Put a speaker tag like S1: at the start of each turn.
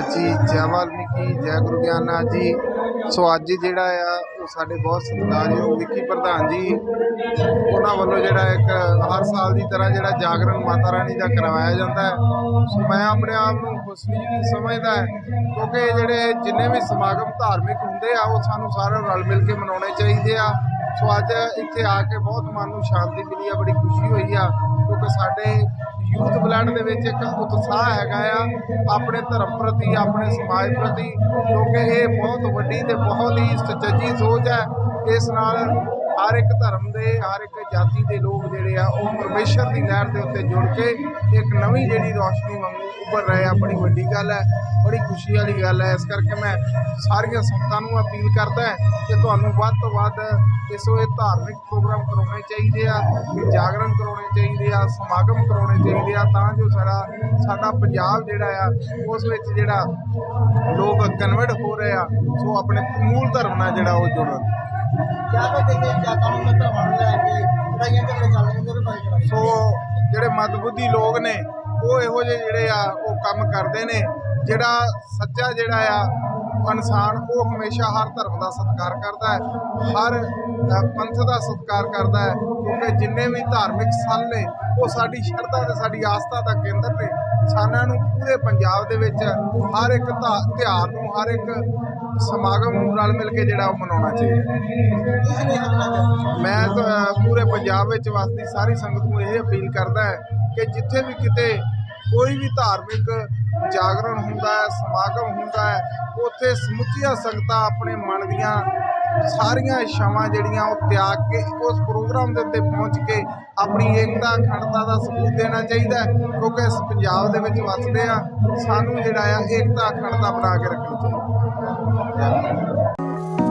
S1: ਕਰਦੇ
S2: ਹਾਂਜੀ ਜੈ ਵਾਲਮੀਕੀ, ਜੈ ਗੁਰੂ ਗਿਆਨਨਾਥ ਜੀ। ਸੋ ਅੱਜ ਜਿਹੜਾ ਆ, ਉਹ ਸਾਡੇ ਬਹੁਤ ਸਤਿਕਾਰਯੋਗ ਵਿੱਕੀ ਪ੍ਰਧਾਨ ਜੀ, ਉਹਨਾਂ ਵੱਲੋਂ ਜਿਹੜਾ ਇੱਕ ਹਰ ਸਾਲ ਦੀ ਤਰ੍ਹਾਂ ਜਿਹੜਾ ਜਾਗਰਣ ਮਾਤਾ ਰਾਣੀ ਦਾ ਕਰਵਾਇਆ ਜਾਂਦਾ ਹੈ। ਸੋ ਮੈਂ ਆਪਣੇ ਆਪ ਨੂੰ ਖੁਸ਼ੀ ਸਮਝਦਾ ਕਿਉਂਕਿ ਜਿਹੜੇ ਜਿੰਨੇ ਵੀ ਸਮਾਗਮ ਧਾਰਮਿਕ ਹੁੰਦੇ ਆ, ਉਹ ਸਾਨੂੰ ਸਾਰਿਆਂ ਨੂੰ ਰਲ ਮਿਲ ਕੇ ਮਨਾਉਣੇ ਚਾਹੀਦੇ ਆ। ਸੋ ਅੱਜ ਇੱਥੇ ਆ ਕੇ ਬਹੁਤ ਮਨ ਨੂੰ ਸ਼ਾਂਤੀ ਮਿਲੀ ਆ, ਬੜੀ ਖੁਸ਼ੀ ਹੋਈ ਆ, ਕਿਉਂਕਿ ਸਾਡੇ ਯੂਥ ਬਲੱਡ ਦੇ ਵਿੱਚ ਇੱਕ ਉਤਸ਼ਾਹ ਹੈਗਾ ਆ ਆਪਣੇ ਧਰਮ ਪ੍ਰਤੀ, ਆਪਣੇ ਸਮਾਜ ਪ੍ਰਤੀ, ਕਿਉਂਕਿ ਇਹ ਬਹੁਤ ਵੱਡੀ ਤੇ ਬਹੁਤ ਹੀ ਸੁਚੱਜੀ ਸੋਚ ਹੈ। ਇਸ ਨਾਲ ਹਰ ਇੱਕ ਧਰਮ ਦੇ, ਹਰ ਇੱਕ ਜਾਤੀ ਦੇ ਲੋਕ ਜਿਹੜੇ ਆ, ਉਹ ਪਰਮੇਸ਼ਰ ਦੀ ਲਹਿਰ ਦੇ ਉੱਤੇ ਜੁੜ ਕੇ ਇੱਕ ਨਵੀਂ ਜਿਹੜੀ ਰੋਸ਼ਨੀ ਵਾਂਗੂ ਉੱਭਰ ਰਹੇ ਆ। ਬੜੀ ਵੱਡੀ ਗੱਲ ਹੈ, ਬੜੀ ਖੁਸ਼ੀ ਵਾਲੀ ਗੱਲ ਹੈ। ਇਸ ਕਰਕੇ ਮੈਂ ਸਾਰੀਆਂ ਸੰਗਤਾਂ ਨੂੰ ਅਪੀਲ ਕਰਦਾ ਕਿ ਤੁਹਾਨੂੰ ਵੱਧ ਤੋਂ ਵੱਧ ਇਸ ਵੇ ਧਾਰਮਿਕ ਪ੍ਰੋਗਰਾਮ ਕਰਾਉਣੇ ਚਾਹੀਦੇ ਆ, ਜਾਗਰਣ ਕਰਾਉਣੇ ਚਾਹੀਦੇ ਆ, ਸਮਾਗਮ ਕਰਾਉਣੇ ਚਾਹੀਦੇ ਆ, ਤਾਂ ਜੋ ਸਾਡਾ ਸਾਡਾ ਪੰਜਾਬ ਜਿਹੜਾ ਆ, ਉਸ ਵਿੱਚ ਜਿਹੜਾ ਲੋਕ ਕਨਵਰਟ ਹੋ ਰਹੇ ਆ, ਸੋ ਆਪਣੇ ਮੂਲ ਧਰਮ ਨਾਲ ਜਿਹੜਾ ਉਹ ਜੁੜਨ। ਸੋ ਜਿਹੜੇ ਮਤਬੁੱਧੀ ਲੋਕ ਨੇ ਉਹ ਇਹੋ ਜਿਹੇ ਜਿਹੜੇ ਆ ਉਹ ਕੰਮ ਕਰਦੇ ਨੇ ਜਿਹੜਾ ਸੱਚਾ ਜਿਹੜਾ ਆ ਇਨਸਾਨ ਉਹ ਹਮੇਸ਼ਾ ਹਰ ਧਰਮ ਦਾ ਸਤਿਕਾਰ ਕਰਦਾ ਹੈ, ਹਰ ਪੰਥ ਦਾ ਸਤਿਕਾਰ ਕਰਦਾ ਹੈ, ਕਿਉਂਕਿ ਜਿੰਨੇ ਵੀ ਧਾਰਮਿਕ ਸਥਲ ਨੇ, ਉਹ ਸਾਡੀ ਸ਼ਰਧਾ ਤੇ ਸਾਡੀ ਆਸਥਾ ਦਾ ਕੇਂਦਰ ਨੇ। ਸਾਨਾਂ ਨੂੰ ਪੂਰੇ ਪੰਜਾਬ ਦੇ ਵਿੱਚ ਹਰ ਇੱਕ ਧਾ- ਤਿਉਹਾਰ ਨੂੰ, ਹਰ ਇੱਕ ਸਮਾਗਮ ਨੂੰ ਰਲ ਮਿਲ ਕੇ ਜਿਹੜਾ ਉਹ ਮਨਾਉਣਾ ਚਾਹੀਦਾ। ਮੈਂ ਤਾਂ ਪੂਰੇ ਪੰਜਾਬ ਵਿੱਚ ਵਸਦੀ ਸਾਰੀ ਸੰਗਤ ਨੂੰ ਇਹ ਅਪੀਲ ਕਰਦਾ ਹੈ ਕਿ ਜਿੱਥੇ ਵੀ ਕਿਤੇ ਕੋਈ ਵੀ ਧਾਰਮਿਕ ਜਾਗਰਣ ਹੁੰਦਾ ਹੈ ਸਮਾਗਮ ਹੁੰਦਾ ਹੈ। ਉੱਥੇ ਸਮੁੱਚੀਆਂ ਸੰਗਤਾਂ ਆਪਣੇ ਮਨ ਦੀਆਂ ਸਾਰੀਆਂ ਇੱਛਾਵਾਂ ਜਿਹੜੀਆਂ ਉਹ ਤਿਆਗ ਕੇ ਉਸ ਪ੍ਰੋਗਰਾਮ ਦੇ ਉੱਤੇ ਪਹੁੰਚ ਕੇ ਆਪਣੀ ਏਕਤਾ, ਅਖੰਡਤਾ ਦਾ ਸਬੂਤ ਦੇਣਾ ਚਾਹੀਦਾ ਕਿਉਂਕਿ ਇਸ ਪੰਜਾਬ ਦੇ ਵਿੱਚ ਵੱਸਦੇ ਆ। ਸਾਨੂੰ ਜਿਹੜਾ ਆ ਏਕਤਾ, ਅਖੰਡਤਾ ਬਣਾ ਕੇ ਰੱਖਣੀ ਚਾਹੀਦੀ ਹੈ।